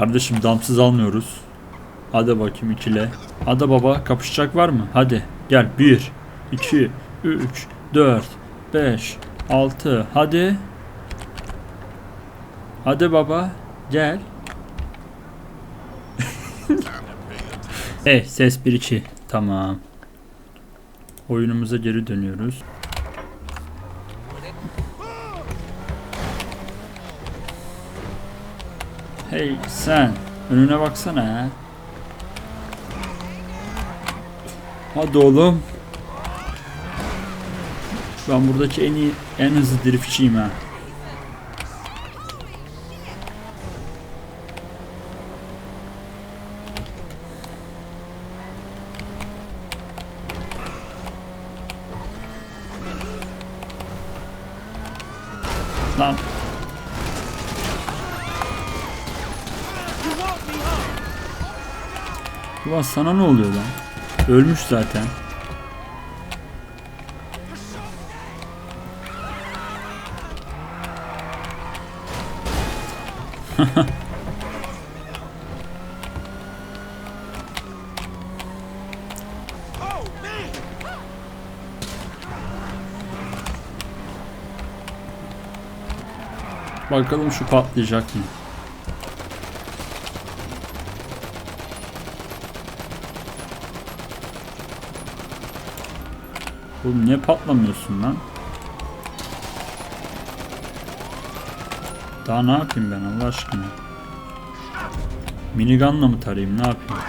Kardeşim damsız almıyoruz. Hadi bakayım ikile. Hadi baba kapışacak var mı? Hadi gel 1 2 3 4 5 6 hadi. Hadi baba gel. Eh ses 1 2 tamam. Oyunumuza geri dönüyoruz. Hey sen önüne baksana ya. Hadi oğlum. Ben buradaki en iyi en hızlı driftçiyim ha. Ulan sana ne oluyor lan? Ölmüş zaten. Bakalım şu patlayacak mı? Oğlum niye patlamıyorsun lan? Daha ne yapayım ben Allah aşkına? Minigunla mı tarayayım ne yapayım?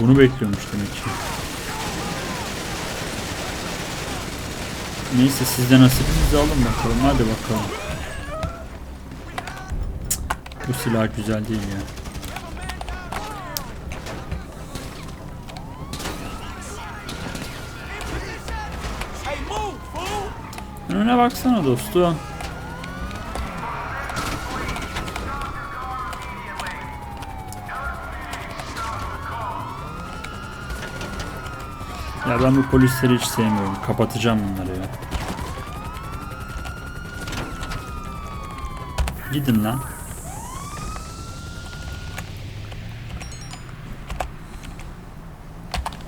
Bunu bekliyormuş demek ki. Neyse siz de nasibinizi alın bakalım hadi bakalım. Cık, Bu silah güzel değil ya. Önüne baksana dostum. Ya ben bu polisleri hiç sevmiyorum. Kapatacağım bunları ya. Gidin lan.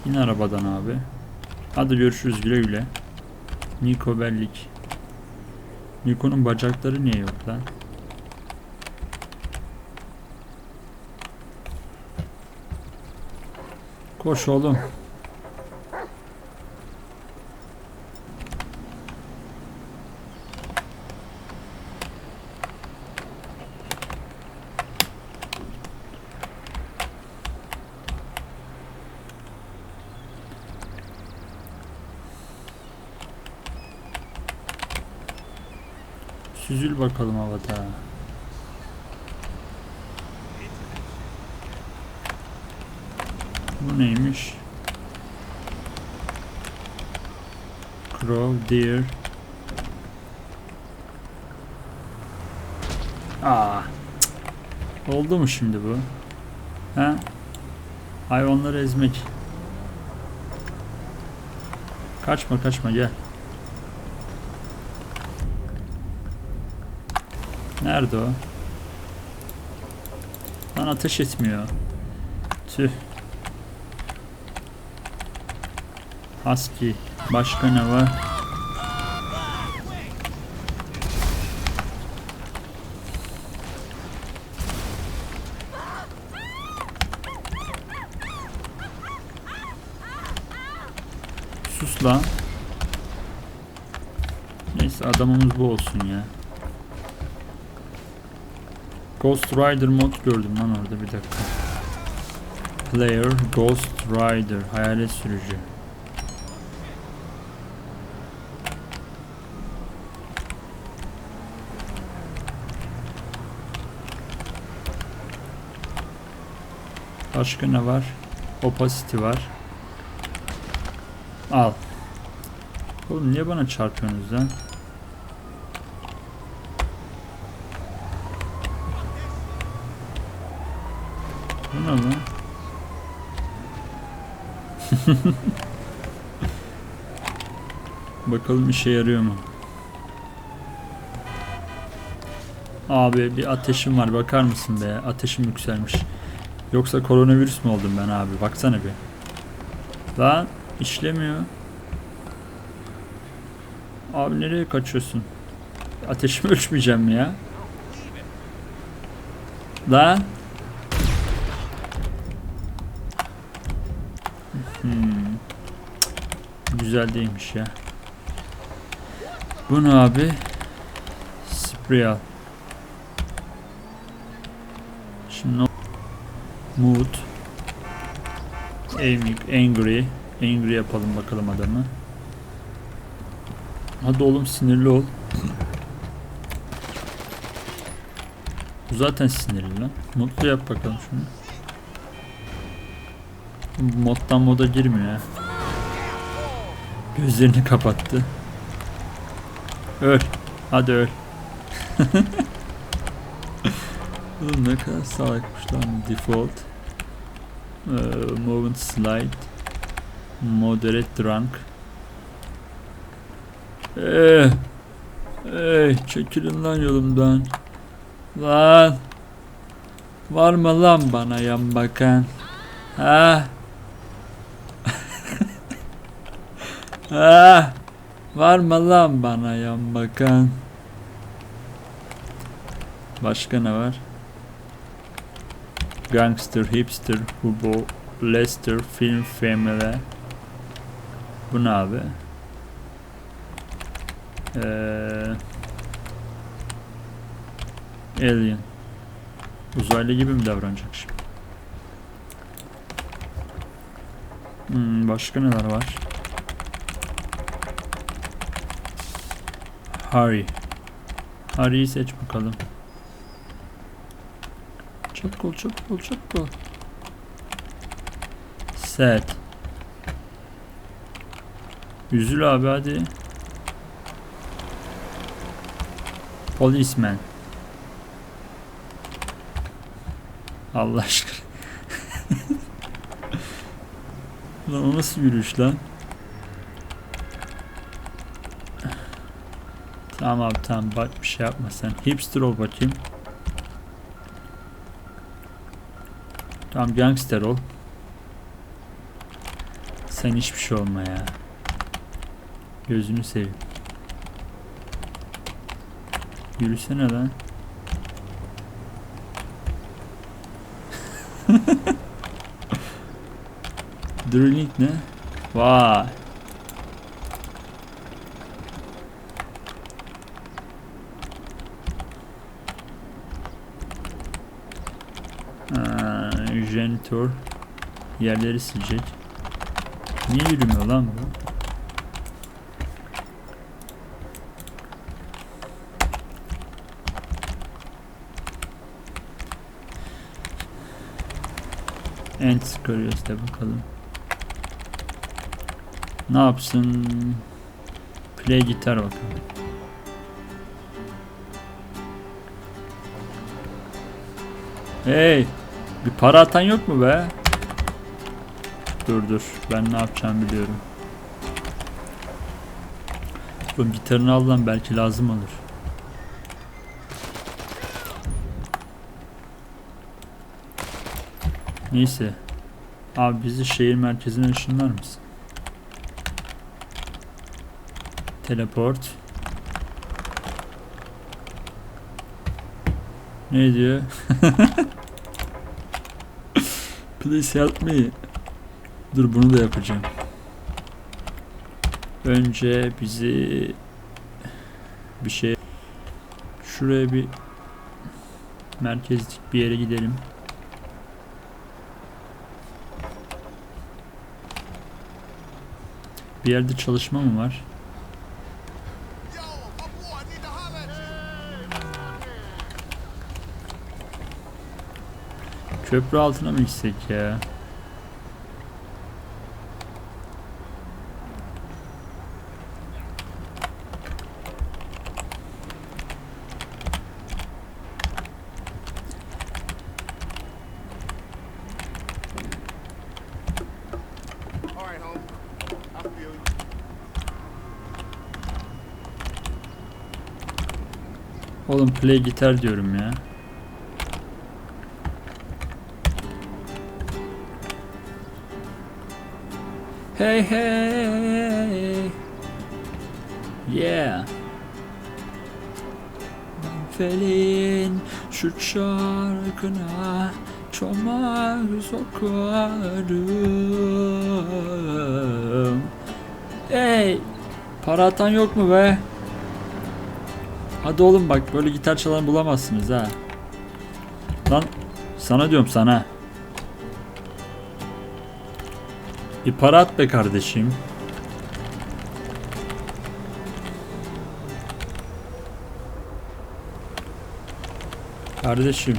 İn arabadan abi. Hadi görüşürüz güle güle. Niko Bellik. Niko'nun bacakları niye yok lan? Koş oğlum. Süzül bakalım havada. Bu neymiş? Crow, deer. Aa. Oldu mu şimdi bu? Ha? Hayvanları ezmek. Kaçma kaçma gel. Nerede o? Lan ateş etmiyor. Tüh. Husky. Başka ne var? Sus lan. Neyse adamımız bu olsun ya. Ghost Rider mod gördüm lan orada bir dakika. Player Ghost Rider hayalet sürücü. Başka ne var? Opacity var. Al. Oğlum niye bana çarpıyorsunuz lan? Bu ne lan? Bakalım işe yarıyor mu? Abi bir ateşim var bakar mısın be? Ateşim yükselmiş. Yoksa koronavirüs mü oldum ben abi? Baksana bir. Lan işlemiyor. Abi nereye kaçıyorsun? Ateşimi ölçmeyeceğim mi ya? Lan. Hmm. Güzel değilmiş ya. Bunu abi sprey al. Şimdi mood angry angry yapalım bakalım adamı. Hadi oğlum sinirli ol. Bu zaten sinirli lan. Mutlu yap bakalım şunu. Moddan moda girmiyor ya. Gözlerini kapattı. Öl. Hadi öl. Oğlum ne kadar salakmış lan default. Ee, movement slide. Moderate drunk. Eee. Ey çekilin lan yolumdan. Lan. Var mı lan bana yan bakan? Ha? Ha? Var mı lan bana yan bakan? Başka ne var? Gangster, hipster, hubo, Lester, film, family. Bu ne abi? Ee, alien. Uzaylı gibi mi davranacak şimdi? Hmm, başka neler var? Harry. Harry'i seç bakalım. Çabuk ol, çabuk ol, çabuk ol. Set. Üzül abi hadi. Policeman. Allah aşkına. lan o nasıl yürüyüş lan? Tamam abi tamam bak bir şey yapma sen. Hipster ol bakayım. Tamam gangster ol. Sen hiçbir şey olma ya. Gözünü seveyim. Yürüsene lan. Drilling ne? Vay. Aa, janitor yerleri silecek. Niye yürümüyor lan bu? Ent çıkarıyoruz da bakalım. Ne yapsın? Play gitar bakalım. Hey! Bir para atan yok mu be? Dur dur. Ben ne yapacağımı biliyorum. Oğlum gitarını al lan belki lazım olur. Neyse. Abi bizi şehir merkezine ışınlar mısın? Teleport. Ne diyor? Please help me. Dur bunu da yapacağım. Önce bizi bir şey şuraya bir merkezlik bir yere gidelim. Bir yerde çalışma mı var? Köprü altına mı gitsek ya? Oğlum play gitar diyorum ya. Hey hey. Yeah. Ben Felin şu şarkına çomak sokarım. Hey! Para atan yok mu be? Hadi oğlum bak böyle gitar çalan bulamazsınız ha. Lan sana diyorum sana. Bir para at be kardeşim. Kardeşim.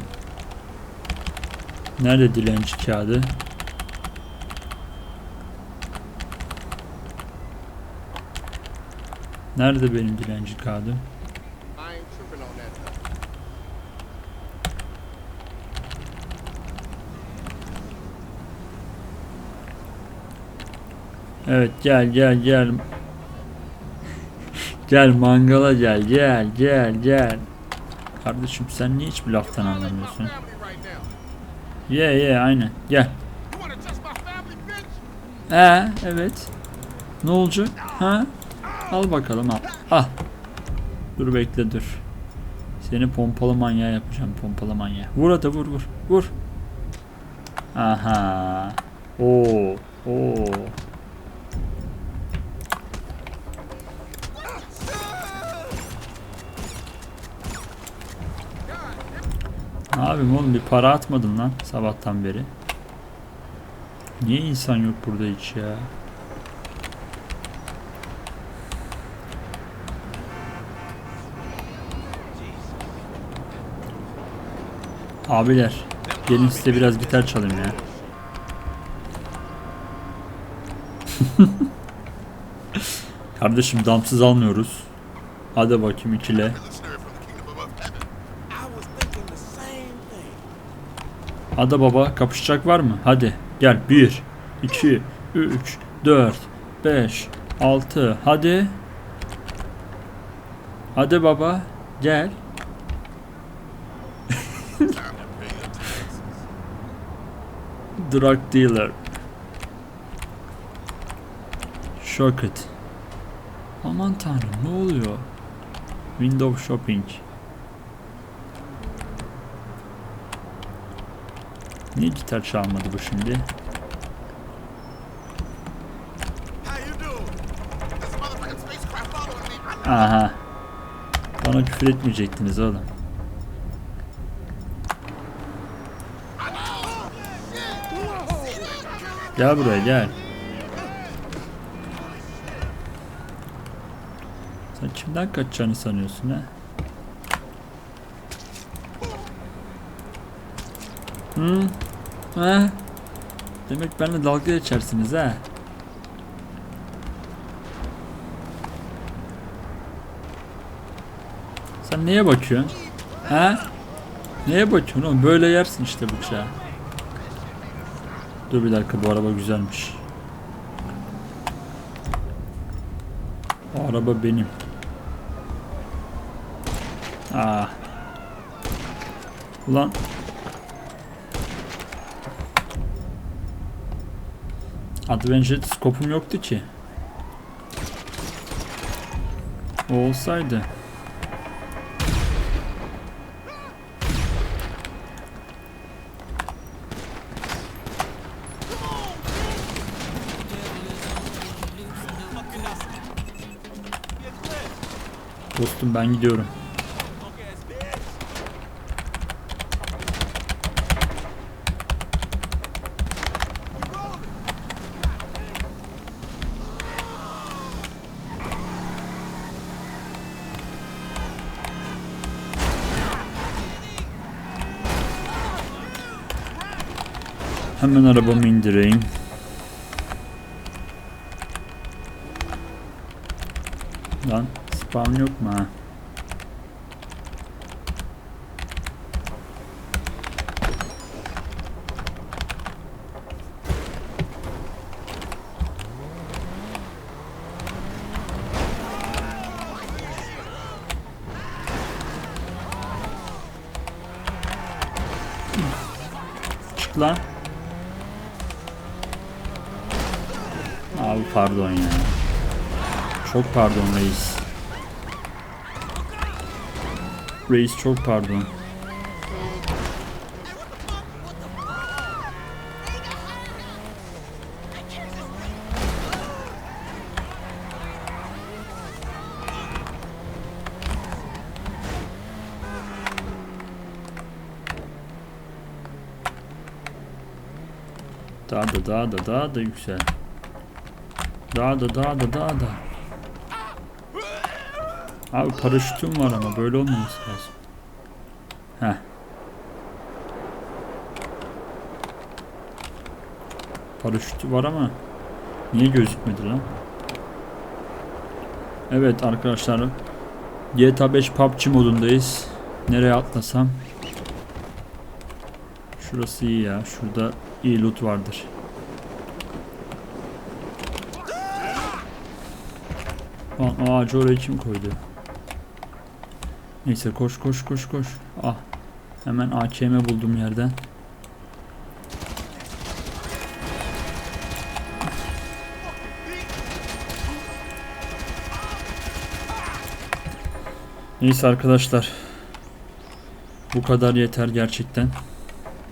Nerede dilenci kağıdı? Nerede benim dilenci kağıdım? Evet gel gel gel. gel mangala gel gel gel gel. Kardeşim sen niye hiçbir laftan anlamıyorsun? right now. Ye ye aynen gel. Ee evet. Ne olacak? Ha? Al bakalım al. Al. Dur bekle dur. Seni pompalı manyağı yapacağım pompalı manyağı. Vur hadi vur vur vur. Aha. Oo. Oo. Ne yapayım oğlum bir para atmadın lan sabahtan beri. Niye insan yok burada hiç ya? Abiler gelin size biraz gitar çalayım ya. Kardeşim damsız almıyoruz. Hadi bakayım ikile. Hadi baba kapışacak var mı? Hadi gel 1 2 3 4 5 6 hadi. Hadi baba gel. Drug dealer. Shocket. Aman tanrım ne oluyor? Window shopping. Niye gitar çalmadı bu şimdi? Aha. Bana küfür etmeyecektiniz oğlum. Gel buraya gel. Sen kimden kaçacağını sanıyorsun ha? Hı? Ha? Demek benimle dalga geçersiniz ha? Sen neye bakıyorsun? Ha? Neye bakıyorsun oğlum? Böyle yersin işte bıçağı. Dur bir dakika bu araba güzelmiş. O araba benim. Aa. Ulan. Adventure skopum yoktu ki. O olsaydı. Dostum ben gidiyorum. Hemen arabamı indireyim. Lan spawn yok mu ha? Çık lan. Abi pardon ya. Çok pardon reis. Reis çok pardon. Daha da daha da daha da yüksel. Daha da daha da daha da. Abi paraşütüm var ama böyle olmaması lazım. Heh. Paraşütü var ama niye gözükmedi lan? Evet arkadaşlar GTA 5 PUBG modundayız. Nereye atlasam? Şurası iyi ya. Şurada iyi loot vardır. Lan ağacı oraya kim koydu? Neyse koş koş koş koş. Ah. Hemen AKM buldum yerden. Neyse arkadaşlar. Bu kadar yeter gerçekten.